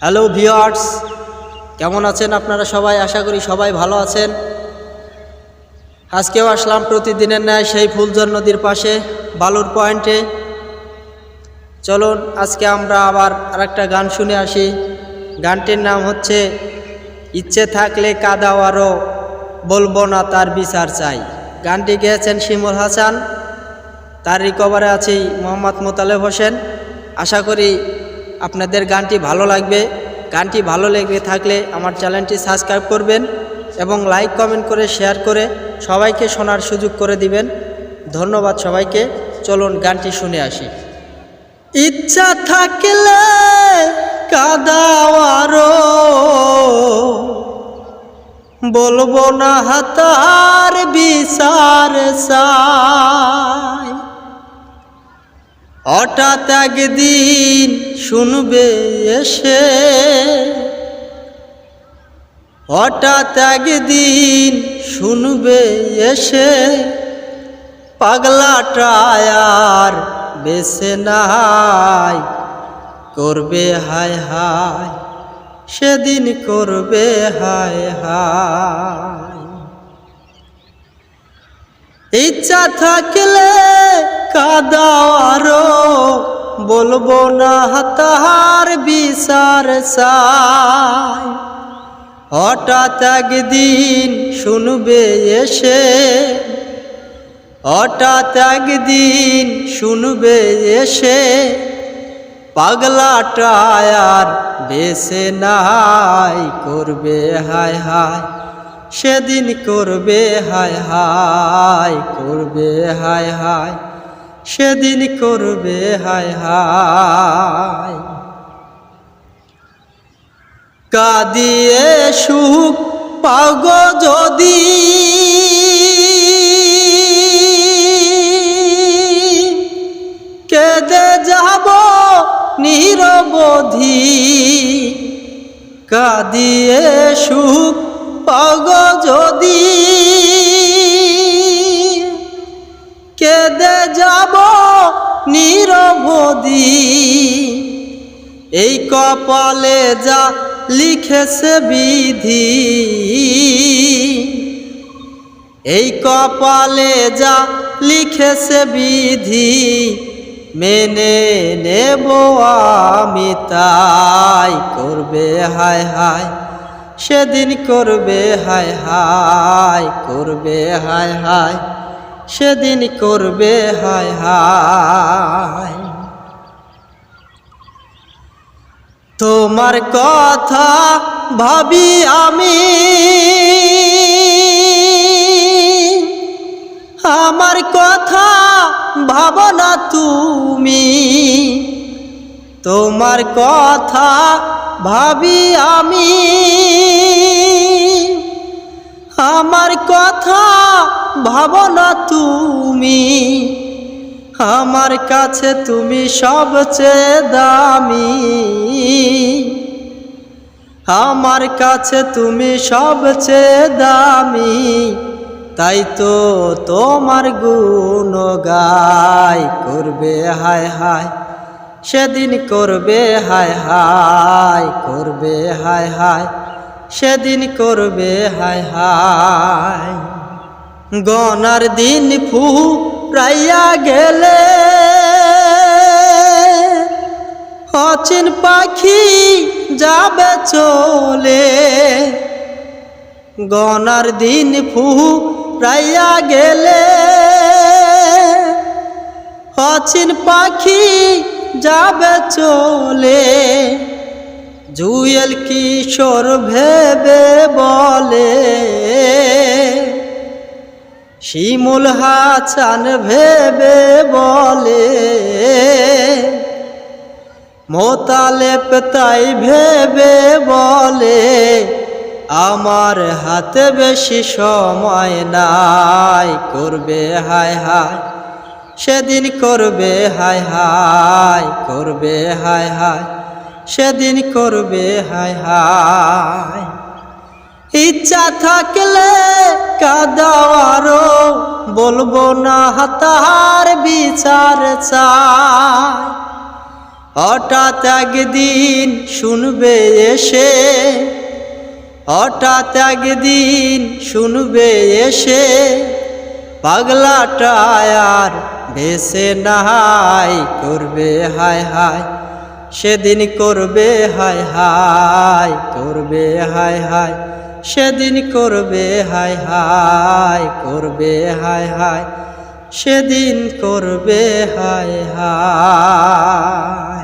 Hello viewers কেমন আছেন আপনারা সবাই? আশা করি সবাই ভালো আছেন। আজকেও আসলাম প্রতিদিনের ন্যায় সেই ফুলজর নদীর পাশে, বালুর পয়েন্টে। চলুন, আজকে আমরা আবার আরেকটা গান শুনে আসি। গানটির নাম হচ্ছে, ইচ্ছে থাকলে কাদাওয়ারও বলব না তার বিচার চাই। গানটি গেয়েছেন শিমুল হাসান। তার রিকভারে আছি মোহাম্মদ মোতালেব হোসেন। আশা করি আপনাদের গানটি ভালো লাগবে। গানটি ভালো লেগে থাকলে আমার চ্যানেলটি সাবস্ক্রাইব করবেন এবং লাইক, কমেন্ট করে, শেয়ার করে সবাইকে শোনার সুযোগ করে দিবেন। ধন্যবাদ সবাইকে। চলুন গানটি শুনে আসি। ইচ্ছা থাকলে কাদাওয়ারো বলব না হাতার বিচার সাই হঠাৎ একদিন শুনবে এসে। হঠাৎ একদিন শুনবে এসে পাগলাটায় আর বেছে নাই, করবে হায় হায়, সেদিন করবে হায় হায়। ইচ্ছা থাকলে কাদাওয়ারও বলব না তাহার বিচার চাই। হঠাৎ একদিন শুনবে এসে, হঠাৎ একদিন শুনবে এসে পাগলাটায় আর বেছে নাই, করবে হায় হায়, সেদিন করবে হায় হায়, করবে হায় হায়। সেদিন করবে, হায় হায়। কাদিয়ে সুখ পাগ যদি। কেদে যাব নিরবধি। কাদিয়ে সুখ পাগ যদি। কেদে যাব নিরবধি। এই কপালে যা লিখেছে বিধি, এই কপালে যা লিখেছে বিধি, মেনে নেব আমি তাই। করবে হায় হায়, সেদিন করবে হায় হায়, করবে হায় হায়। সেদিন করবে, হায় হায়। তোমার কথা ভাবি আমি, আমার কথা ভাবো না তুমি। তোমার কথা ভাবি আমি, আমার কথা ভাবো না তুমি, আমার কাছে তুমি সবচেয়ে দামি। আমার কাছে তুমি সবচেয়ে দামি, তাই তো তোমার গুণ গাই করবে, হায় হায়। সেদিন করবে, হায় হায়, করবে, হায় হায়। সেদিন করবে, হায় হায়। গনার দিন ফু প্রাইয়া গেলে। অচিন পাখি যাবে চলে। গনার দিন ফু প্রাইয়া গেলে। অচিন পাখি যাবে চলে। জুয়েল কিশোর ভেবে বলে। শিমুল হাসান ভেবে বলে মোতালেপ তাই ভেবে বলে, আমার হাতে বেশি সময় নাই, করবে হায় হায়, সেদিন করবে হায় হায়, করবে হায় হায়, সেদিন করবে হায় হায়। ইচ্ছা থাকলে কাদাওয়ারও বলব না তাহার বিচার চাই। হঠাৎ একদিন শুনবে এসে, হঠাৎ একদিন শুনবে এসে, পাগলাটা আর ভেসে নাহাই করবে হায় হায়, সেদিন করবে হায় হায়, করবে হায় হায়। সেদিন করবে হায় হায় করবে হায় হায় সেদিন করবে হায় হায়।